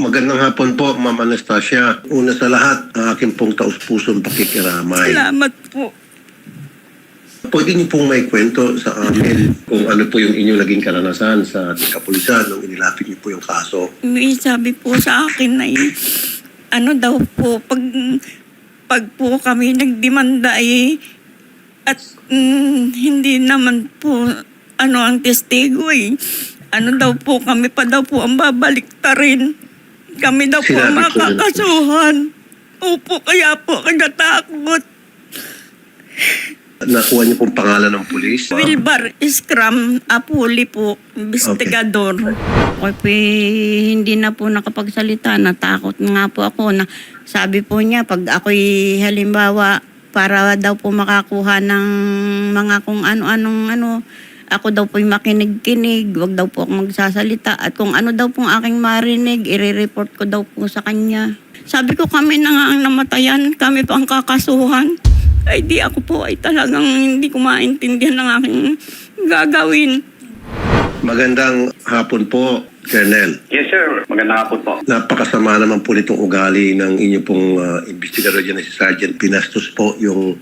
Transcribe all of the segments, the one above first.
Magandang hapon po, Ma'am Anastasia. Una sa lahat, ang aking pong taus-pusong pakikiramay. Salamat po. Pwede niyo pong may kwento sa amin kung ano po yung inyong naging karanasan sa kapulisan nung inilapit niyo po yung kaso. May sabi po sa akin na eh, ano daw po, pag, pag po kami nagdemanda eh, at mm, hindi naman po ano ang testigo eh. Ano daw po, kami pa daw po ang babaliktarin. Kami daw po ang Sinabi ko yun. makakasuhan. Opo, kaya po ako natakot. Nakuha niyo pong pangalan ng pulis. Wilbar Scrum Apuli po, investigador. Po eh, hindi na po nakapagsalita. Natakot nga po ako na sabi po niya pag ako'y halimbawa para daw po makakuha ng mga kung ano-anong ano, ako daw po'y makinig-kinig, wag daw po ako magsasalita. At kung ano daw pong aking marinig, i-report ko daw po sa kanya. Sabi ko kami na nga ang namatayan, kami pa ang kakasuhan. Ay di ako po ay talagang hindi ko maintindihan ng aking gagawin. Magandang hapon po, Colonel. Yes, sir. Magandang hapon po. Napakasama naman po nitong ugali ng inyo pong uh, investigador dyan na si Sergeant. Pinastos po yung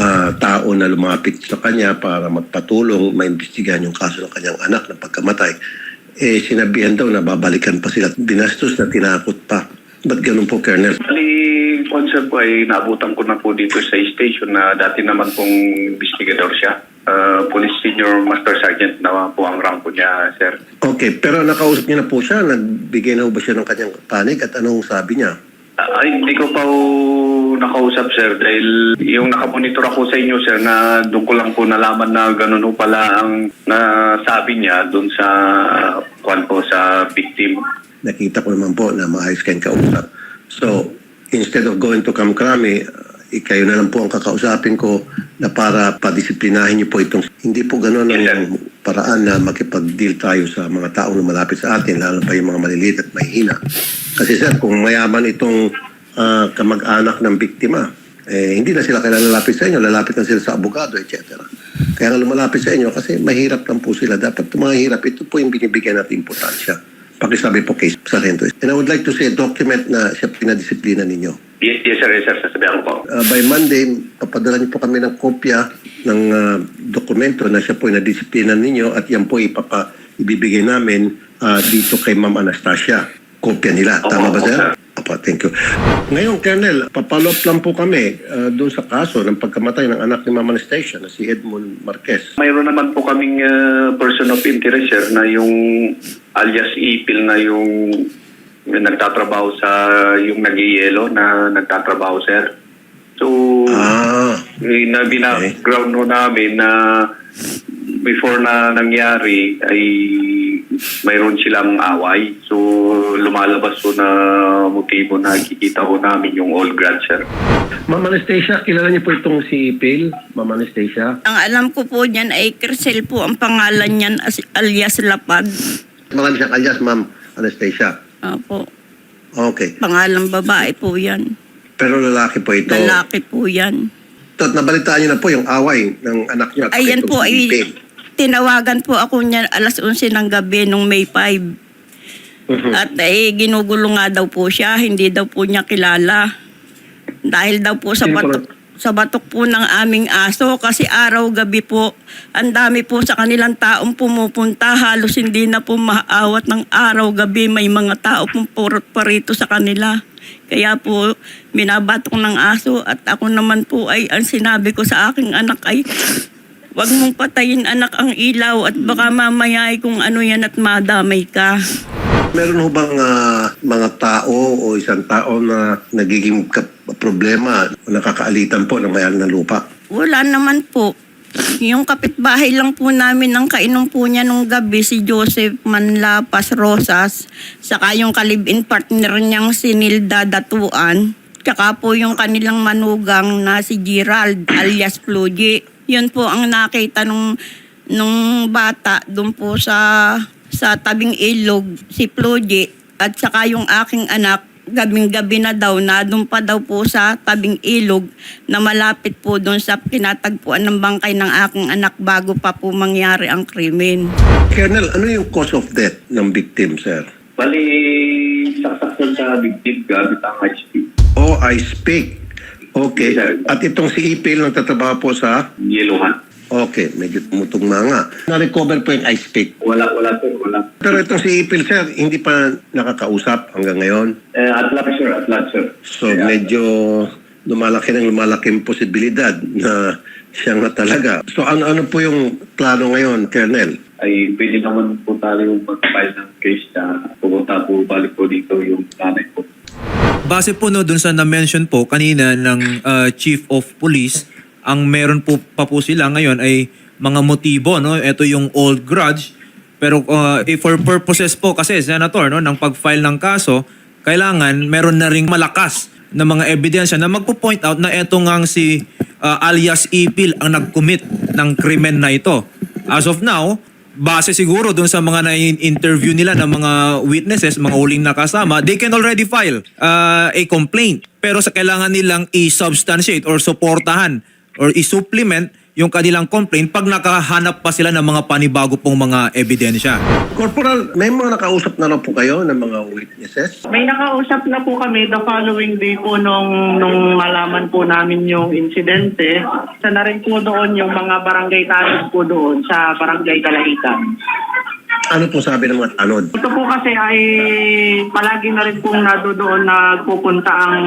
ah, tao na lumapit sa kanya para magpatulong, maimbestigahan yung kaso ng kanyang anak na pagkamatay. Eh, sinabihan daw na babalikan pa sila. Binastos na tinakot pa. Ba't ganun po, Colonel? Bali, concern ko ay naabutan ko na po dito sa station na dati naman pong investigador siya. Uh, Police Senior Master Sergeant na po ang rank po niya, sir. Okay, pero nakausap niyo na po siya. Nagbigay na po ba siya ng kanyang panig at anong sabi niya? Ah, ay, hindi ko pa po nakausap, sir, dahil yung nakamonitor ako sa inyo, sir, na doon ko lang po nalaman na ganun po pala ang nasabi niya doon sa kwan po sa victim. nakita ko naman po na maayos kayong kausap. So, instead of going to Kamkrami, ikayo na lang po ang kakausapin ko na para padisiplinahin niyo po itong hindi po Yes, sir. ang paraan na makipag-deal tayo sa mga taong lumalapit sa atin, lalo pa yung mga maliliit at mahihina. Kasi sir, kung mayaman itong ah, kamag-anak ng biktima, eh, hindi na sila kailangan lalapit sa inyo, lalapit na sila sa abogado, etc. Kaya nga lumalapit sa inyo kasi mahirap lang po sila. Dapat itong mga hirap, ito po yung binibigyan natin importansya. Pakisabi po kay Sargento. And I would like to see a document na siya pinadisiplina ninyo. Yes, yes, sir, yes, sir, sasabihan ko po. Uh, by Monday, papadala niyo po kami ng kopya ng uh, dokumento na siya po ay nadisiplina ninyo at yan po ipapa, ibibigay namin uh, dito kay Ma'am Anastasia. Kopya nila. Tama ba, sir? sir. Opo, thank you. Ngayon, Colonel, papalop lang po kami uh, doon sa kaso ng pagkamatay ng anak ni Ma'am Anastasia na si Edmund Marquez. Mayroon naman po kaming uh, person of interest, sir, na yung alias Ipil na yung yung nagtatrabaho sa yung nagyayelo na nagtatrabaho, sir. So, Ah, eh, na bina-ground ho namin na before na nangyari ay mayroon silang away. So, lumalabas po na motibo na kikita ho namin yung all grad, sir. Ma'am Anastasia, kilala niyo po itong si Ipil? Ma'am Anastasia? Ang alam ko po niyan ay Crisel po ang pangalan niyan as- alias Lapad. Marami siyang alias, Ma'am Anastasia. Opo. Okay. Pangalang babae po yan. Pero lalaki po ito. Lalaki po yan. At nabalitaan niyo na po yung away ng anak niya. at Ayan itong po si ay. Tinawagan po ako niya alas 11 ng gabi nung May 5. Mhm. At eh, ginugulo nga daw po siya, hindi daw po niya kilala. Dahil daw po sa batok, sa batok po ng aming aso kasi araw-gabi po, ang dami po sa kanilang taong pumupunta, halos hindi na po maaawat ng araw-gabi, may mga tao pong purot pa rito sa kanila. Kaya po, minabatok ng aso at ako naman po ay, ang sinabi ko sa aking anak ay, Huwag mong patayin anak ang ilaw at baka mamaya ay kung ano yan at madamay ka. Meron ho bang ah, mga tao o isang tao na nagiging ka- problema, nakakaalitan po ng mayari ng lupa? Wala naman po. Yung kapitbahay lang po namin ang kainom po niya nung gabi si Joseph Manlapas Rosas, saka yung kalibin partner niyang si Nilda Datuan, tsaka po yung kanilang manugang na si Gerald alias Floji. Yun po ang nakita nung, nung bata doon po sa, sa tabing ilog, si Floji, at saka yung aking anak, gabing-gabi na daw na doon pa daw po sa tabing ilog na malapit po doon sa kinatagpuan ng bangkay ng aking anak bago pa po mangyari ang krimen. Colonel, ano yung cause of death ng victim, sir? Bali, saksak sa victim gamit ang HP. Oh, I speak. Okay. At itong si Ipil nagtatrabaho po sa... Yeluhan. Okay, medyo tumutugma nga. Na-recover po yung I speak. Wala, wala po, wala. Pero itong si Ipil, sir, hindi pa nakakausap hanggang ngayon. Eh, at large, sir, at large, sir. So Kaya- medyo lumalaki ng lumalaking posibilidad na siya nga talaga. So ano-ano po yung plano ngayon, Colonel? ay pwede naman po tayo mag-file ng case na pumunta po, balik po dito yung nanay po. Base po no dun sa na-mention po kanina ng uh, Chief of Police, ang meron po pa po sila ngayon ay mga motibo no. Ito yung old grudge. Pero uh, for purposes po kasi senator no ng pag-file ng kaso, kailangan meron na ring malakas na mga ebidensya na magpo-point out na eto ngang si uh, alias Ipil ang nag-commit ng krimen na ito. As of now, base siguro dun sa mga na-interview nila ng mga witnesses, mga huling nakasama, they can already file uh, a complaint. Pero sa kailangan nilang i-substantiate or suportahan or i-supplement yung kanilang complaint pag nakahanap pa sila ng mga panibago pong mga ebidensya. Corporal, may mga nakausap na lang po kayo ng mga witnesses? May nakausap na po kami the following day po nung, nung malaman po namin yung insidente. Isa na rin po doon yung mga barangay tanod po doon sa barangay Kalahitan. Ano po sabi ng mga tanod? Ito po kasi ay palagi na rin pong nado doon nagpupunta ang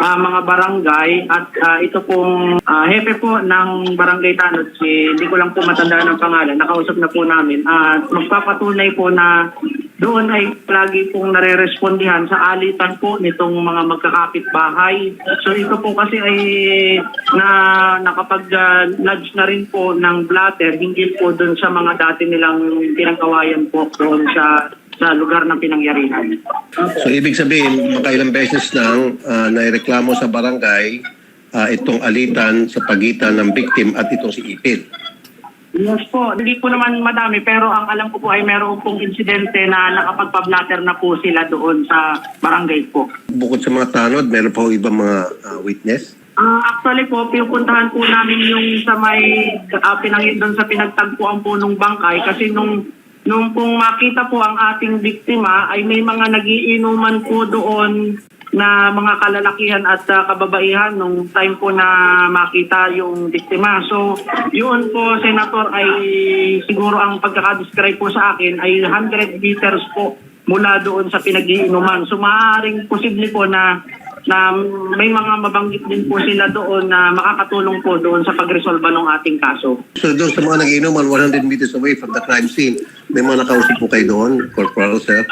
ah, mga barangay at ah, ito pong ah, hepe po ng barangay Tanod, si, hindi ko lang po matandaan ng pangalan, nakausap na po namin at magpapatunay po na doon ay lagi pong nare-respondihan sa alitan po nitong mga magkakapit bahay. So ito po kasi ay na nakapag-lodge na rin po ng blatter hinggil po doon sa mga dati nilang pinangkawayan po doon sa sa lugar ng pinangyarihan. So ibig sabihin, makailang beses nang uh, naireklamo sa barangay ah, itong alitan sa pagitan ng victim at itong si Ipil. Yes po, hindi po naman madami pero ang alam ko po ay meron pong insidente na nakapagpa-blatter na po sila doon sa barangay po. Bukod sa mga tanod, meron pa ho ibang mga ah, witness? Ah, actually po, pinupuntahan po namin yung sa may uh, pinangit doon sa pinagtagpuan po nung bangkay kasi nung nung pong makita po ang ating biktima ay may mga nagiinuman po doon na mga kalalakihan at ah, kababaihan nung time po na makita yung biktima. So, yun po, Senator, ay siguro ang pagkakadescribe po sa akin ay 100 meters po mula doon sa pinag-iinuman. So, maaaring posible po na na may mga mabanggit din po sila doon na makakatulong po doon sa pagresolba ng ating kaso. So doon sa mga nagiinuman 100 meters away from the crime scene, may mga nakausap po kayo doon, Corporal Sir?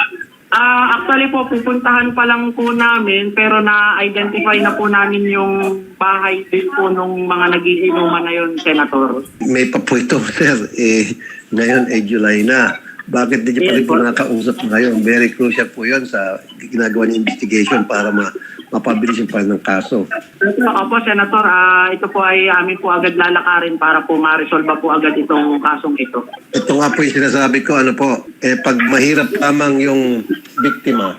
Ah, actually po pupuntahan pa lang po namin pero na-identify na po namin yung bahay din po nung mga nagiinuman na yun, Senator. May pa po ito, Sir. Eh, ngayon ay July na. Bakit di niyo pa rin po nakakausap ngayon? Very crucial po yun sa ginagawa niya investigation para ma mapabilis yung file ng kaso. Opo, Senator, ah, ito po ay amin po agad lalakarin para po ma-resolve po agad itong kasong ito. Ito nga po yung sinasabi ko, ano po, eh, pag mahirap lamang yung biktima,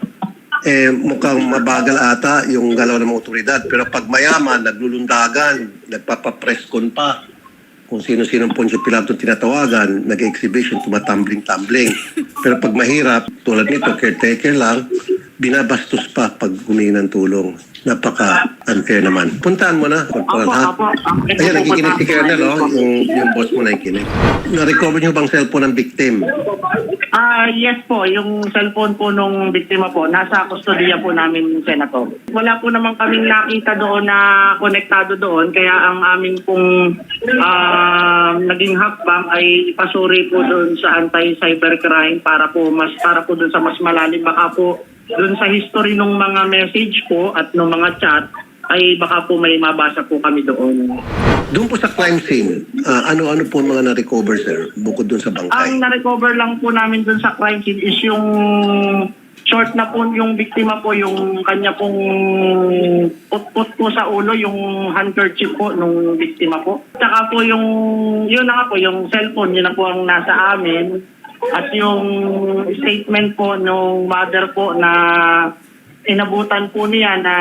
eh, mukhang mabagal ata yung galaw ng mga otoridad. Pero pag mayaman, naglulundagan, nagpapapreskon pa, kung sino-sino po yung Pilato tinatawagan, nag-exhibition, tumatambling-tambling. Pero pag mahirap, tulad nito, caretaker lang, binabastos pa pag humingi ng tulong. Napaka-unfair naman. Puntaan mo na, Opo, ha? Ayan, nakikinig si Colonel, oh, yung, yung boss mo nakikinig. Na-recover niyo bang cellphone ng victim? Ah, yes po, yung cellphone po nung biktima po, nasa kustodiya po namin, Senator. Wala po naman kaming nakita doon na konektado doon, kaya ang aming pong ah, naging hakbang ay ipasuri po doon sa anti-cybercrime para po mas para po doon sa mas malalim baka po doon sa history ng mga message po at ng mga chat ay baka po may mabasa po kami doon. Doon po sa crime scene, ah, ano-ano po ang mga na-recover, sir? Bukod doon sa Ang bangkay. na-recover lang po namin dun sa crime scene is yung short na po yung biktima po, yung kanya pong put-put po sa ulo, yung handkerchief po nung biktima po. Tsaka po yung, yun na nga po, yung cellphone, yun na po ang nasa amin. At yung statement po nung mother po na inabutan po niya na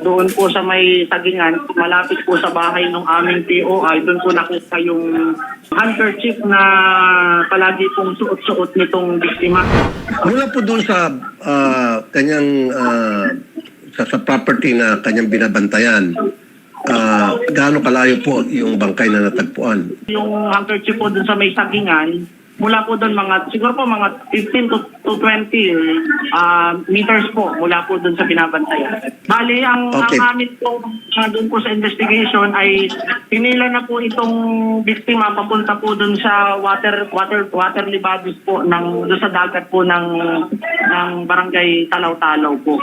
doon po sa may sagingan, malapit po sa bahay ng aming POI, doon po nakita yung handkerchief na palagi pong suot-suot nitong biktima. Mula po doon sa ah, kanyang ah, sa, sa property na kanyang binabantayan, ah, gaano kalayo po yung bangkay na natagpuan? Yung handkerchief po doon sa may sagingan, mula po doon mga, siguro po mga 15 to, to 20 ah, meters po mula po doon sa binabantayan. Bali, ang, Okay. ang amin po uh, doon po sa investigation ay pinila na po itong biktima papunta po doon sa water water water libadis po ng doon sa dagat po ng ng barangay Talaw-Talaw po.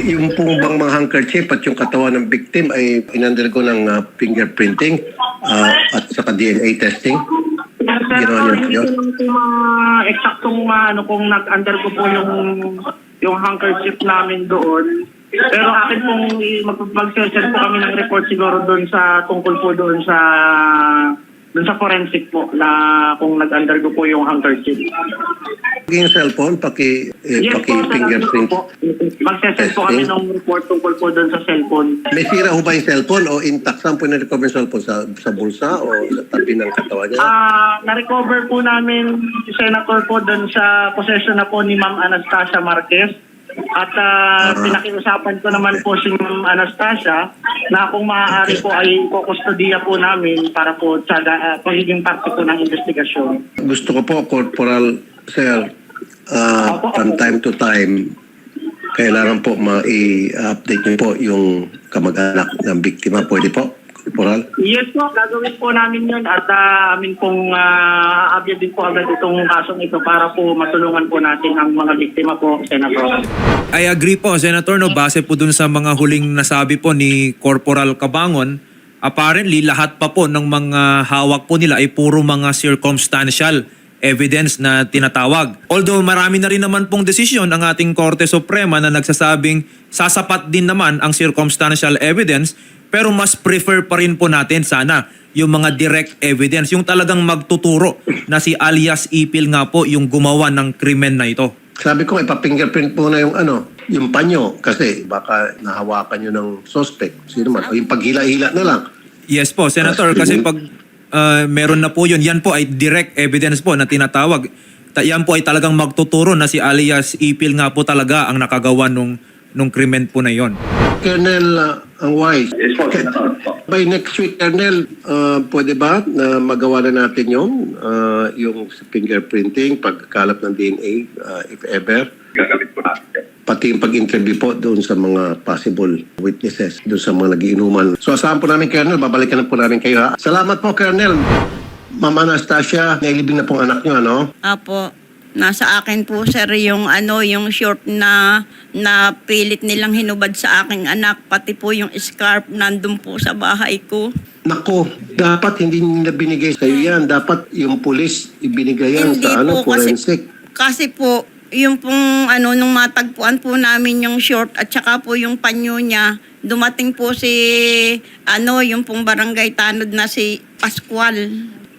Yung pong bang mga handkerchief at yung katawan ng victim ay inundergo ng ah, fingerprinting ah, at saka DNA testing? Pero Ginawa niyo hindi yun? ko lang po ma- ano kung nag-undergo po yung yung handkerchief namin doon. Pero akin pong i- mag- mag-send po kami ng report siguro doon sa tungkol po doon sa doon sa forensic po na kung nag-undergo po yung handkerchief. Yung cellphone, paki, eh, Yes paki po, fingerprint. po. Mag-send po kami ng report tungkol po doon sa cellphone. May sira ho ba yung cellphone o intact? Saan po na-recover yung cellphone? Sa, sa bulsa o sa tabi ng katawan niya? Ah, na-recover po namin Senator po doon sa possession na po ni Ma'am Anastasia Marquez. At ah, Ah. pinakiusapan ko naman po si Ma'am Anastasia na kung maaari po ay kukustodiya po namin para po sa uh, pagiging parte po ng investigasyon. Gusto ko po, Corporal Sir, Opo, from time to time, kailangan po ma-update niyo po yung kamag-anak ng biktima. Pwede po, Corporal? Yes po, gagawin po namin yun at ah, amin pong uh, din po agad itong kasong ito para po matulungan po natin ang mga biktima po, Senator. I agree po, Senator, no, base po dun sa mga huling nasabi po ni Corporal Cabangon, apparently lahat pa po ng mga hawak po nila ay puro mga circumstantial evidence na tinatawag. Although marami na rin naman pong desisyon ang ating Korte Suprema na nagsasabing sasapat din naman ang circumstantial evidence pero mas prefer pa rin po natin sana yung mga direct evidence, yung talagang magtuturo na si alias Ipil nga po yung gumawa ng krimen na ito. Sabi ko, ipa-fingerprint po na yung ano, yung panyo. Kasi baka nahawakan nyo ng suspect. Sino man. O yung paghila-hila na lang. Yes po, Senator, kasi pag uh, meron na po yun, yan po ay direct evidence po na tinatawag. Ta- yan po ay talagang magtuturo na si alias Ipil nga po talaga ang nakagawa nung, nung krimen po na yon. Colonel uh, ang wise. Yes po, Senator. By next week, Colonel, uh, pwede ba na magawa na natin yung, uh, yung fingerprinting, pagkalap ng DNA, uh, if ever, Gagawin po natin. pati yung pag-interview po doon sa mga possible witnesses, doon sa mga nagiinuman. So asahan po namin, Colonel, babalikan na po namin kayo. Ha? Salamat po, Colonel. Ma'am Anastasia, nailibing na pong anak niyo, ano? Apo. Nasa akin po sir yung ano yung short na na pilit nilang hinubad sa aking anak pati po yung scarf nandun po sa bahay ko. Nako, dapat hindi nila binigay sa iyo yan. Dapat yung pulis ibinigay yan Hindi sa ano, po kasi forensic. kasi po yung pong ano nung matagpuan po namin yung short at saka po yung panyo niya dumating po si ano yung pong barangay tanod na si Pascual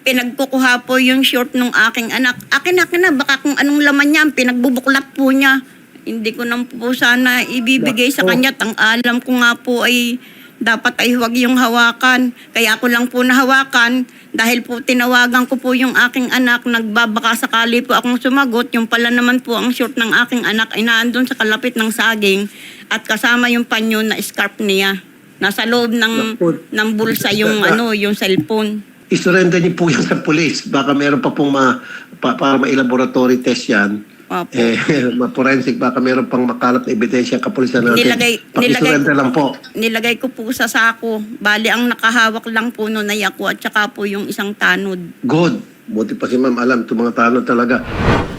pinagkukuha po yung short ng aking anak. Akin akin na, baka kung anong laman niya, pinagbubuklat po niya. Hindi ko na po sana ibibigay sa kanya. Ang alam ko nga po ay dapat ay huwag yung hawakan. Kaya ako lang po nahawakan dahil po tinawagan ko po yung aking anak. Nagbabaka sakali po akong sumagot. Yung pala naman po ang short ng aking anak ay naandun sa kalapit ng saging at kasama yung panyo na scarf niya. Nasa loob ng, ng bulsa yung ano, yung cellphone. isurrender niyo po yan sa pulis. Baka meron pa pong ma, pa, para ma-laboratory test yan. Opo. Eh, ma-forensic, baka meron pang makalap na ebidensya kapulisan natin. Nilagay- nilagay- lang po. Nilagay ko po sa sako. Bali, ang nakahawak lang po nun ay ako at saka po yung isang tanod. Good. Buti pa si ma'am alam, itong mga tanong talaga.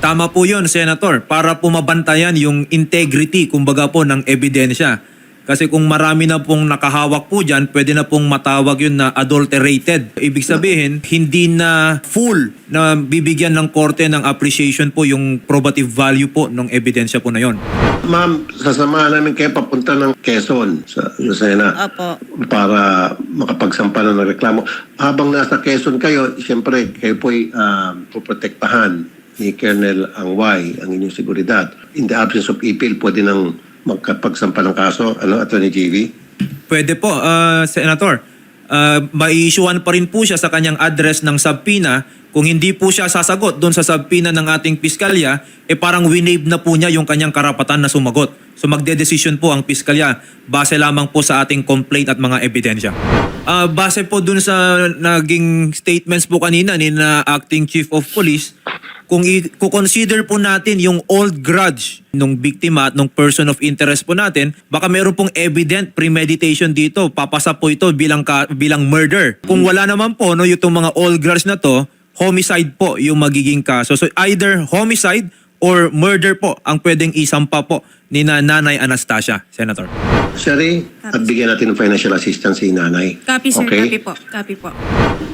Tama po yun, Senator, para po mabantayan yung integrity, kumbaga po, ng ebidensya. Kasi kung marami na pong nakahawak po dyan, pwede na pong matawag yun na adulterated. Ibig sabihin, hindi na full na bibigyan ng korte ng appreciation po yung probative value po ng ebidensya po na yon. Ma'am, sasamahan namin kayo papunta ng Quezon sa Lucena Opo. para makapagsampa na ng reklamo. Habang nasa Quezon kayo, siyempre, kayo po'y uh, puprotektahan ni Colonel Angway ang inyong seguridad. In the absence of ipil, pwede nang magkapagsampa ng kaso, ano, Attorney JV? Pwede po, ah, Senator. Uh, mai-issuean pa rin po siya sa kanyang address ng subpoena. Kung hindi po siya sasagot doon sa subpoena ng ating piskalya, eh parang winave na po niya yung kanyang karapatan na sumagot. So magde-decision po ang piskalya base lamang po sa ating complaint at mga ebidensya. Ah, base po dun sa naging statements po kanina ni na acting chief of police, kung i-consider po natin yung old grudge nung biktima at nung person of interest po natin, baka meron pong evident premeditation dito. Papasa po ito bilang ka, bilang murder. Kung wala naman po no yung mga old grudge na to, homicide po yung magiging kaso. So either homicide or murder po ang pwedeng isampa po ni na Nanay Anastasia, Senator. Sherry, at bigyan natin ng financial assistance si nanay. Copy, sir. Okay? Copy po. Copy po.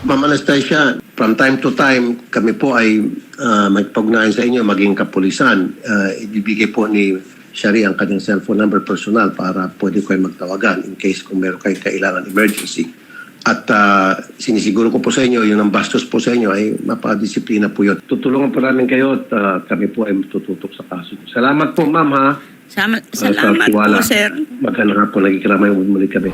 Ma'am Anastasia, from time to time, kami po ay uh, magpagnayan sa inyo, maging kapulisan. Uh, ibibigay po ni Shari ang kanyang cellphone number personal para pwede ko magtawagan in case kung meron kayong kailangan emergency. At uh, sinisiguro ko po sa inyo, yung ang bastos po sa inyo ay mapadisiplina po yun. Tutulungan po namin kayo at uh, kami po ay tututok sa kaso. Salamat po ma'am ha. Sama- sa salamat po, sir. Magandang hapon, nagkikiramay muli kami.